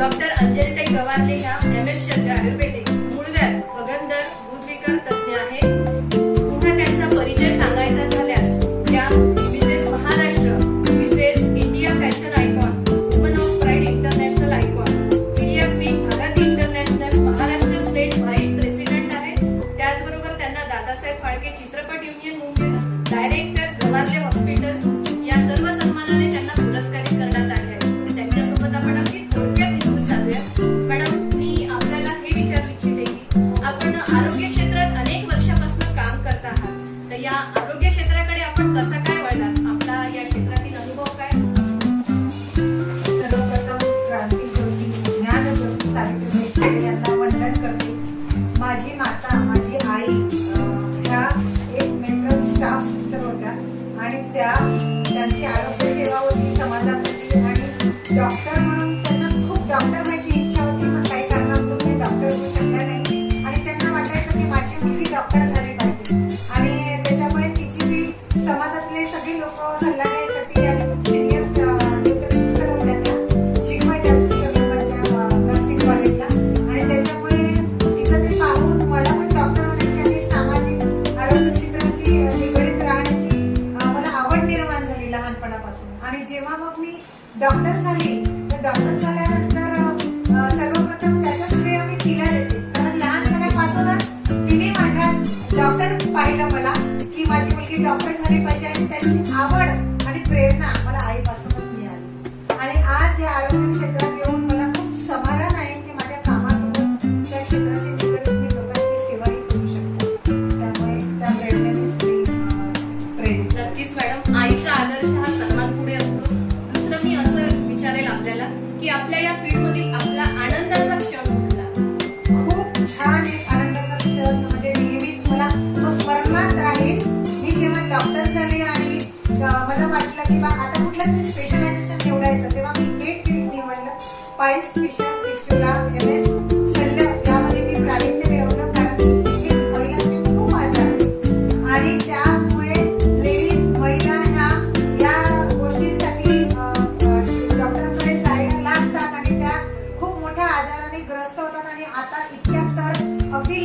Doctor Anjalitai गवारले ह्या M S शल्य आयुर्वेदिक. आरोग्य क्षेत्राकडे आपण कसं काय वळणार? आपला या क्षेत्रातील अनुभव सर्वप्रथम क्रांती ज्योती ज्ञानज्योती सावित्रीबाई यांना वंदन करते. माझी माता माझी आई ह्या एक मेंटल सिस्टर होत्या. आणि त्या त्यांची आरोग्य सेवा होती समाजामध्ये. आणि डॉक्टर नक्कीच मॅडम आईचा आदर्श हा सन्मान पुढे असतोच. दुसरं मी असं विचारेल आपल्याला की आपल्या या फील्डमधील आपला आनंदाचा क्षण कुठला? खूप छान एक आनंदाचा क्षण. म्हणजे नेहमीच मला तो स्मरणात राहील. मी जेव्हा डॉक्टर झाले आणि मला वाटलं की बा आता कुठला तरी स्पेशलायझेशन निवडायचं तेव्हा मी एक फील्ड निवडलं. पाय स्पेशल आणि ग्रस्त होतात आणि आता इतक्या तर अगदी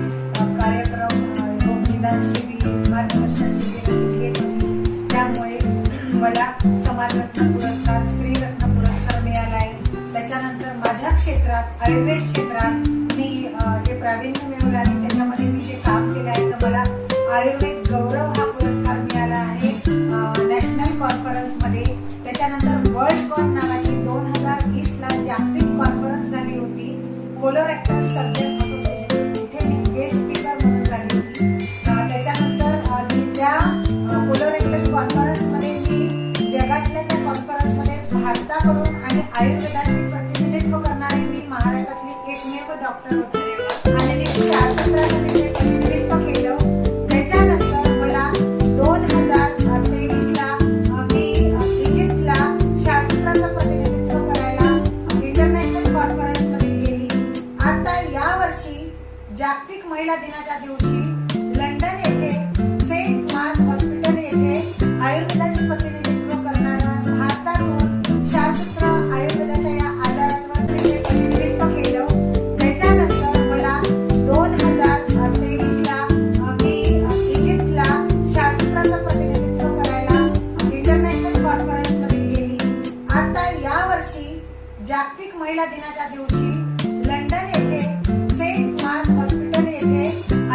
बालरत्न पुरस्कार स्त्री रत्न पुरस्कार मिळालाय. त्याच्यानंतर माझ्या क्षेत्रात आयुर्वेद क्षेत्रात मी जे प्रावीण्य आयुर्वेदाची प्रतिनिधित्व करणारी मी महाराष्ट्रातली एकमेव डॉक्टर होती.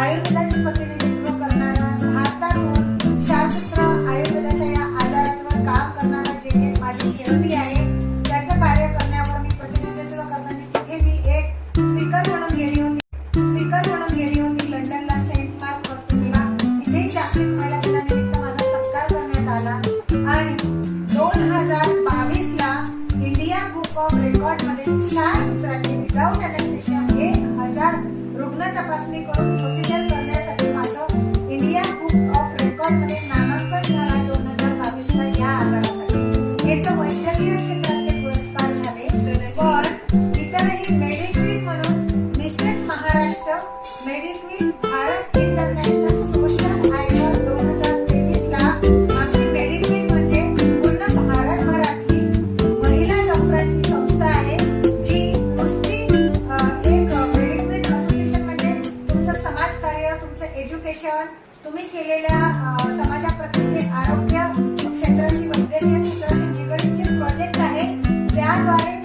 maioria das hipóteses मार्गदर्शन तुम्ही केलेल्या समाजाप्रतीचे आरोग्य क्षेत्राशी वैद्यकीय क्षेत्राशी निगडीत जे प्रोजेक्ट आहे त्याद्वारे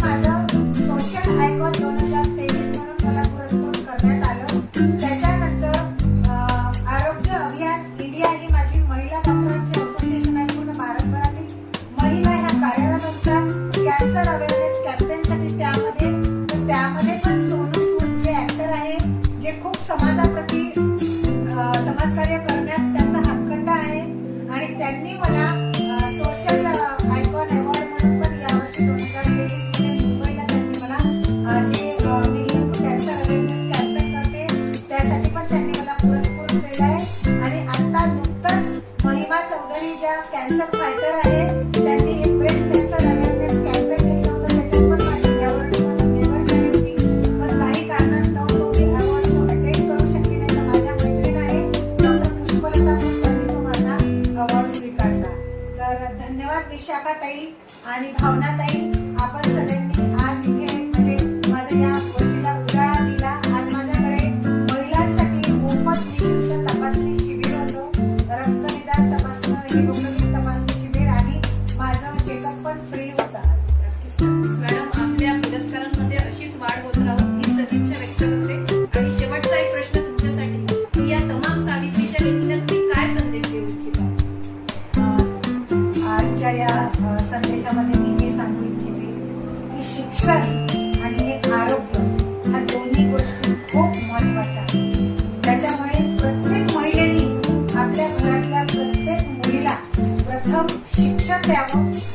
simples a tela.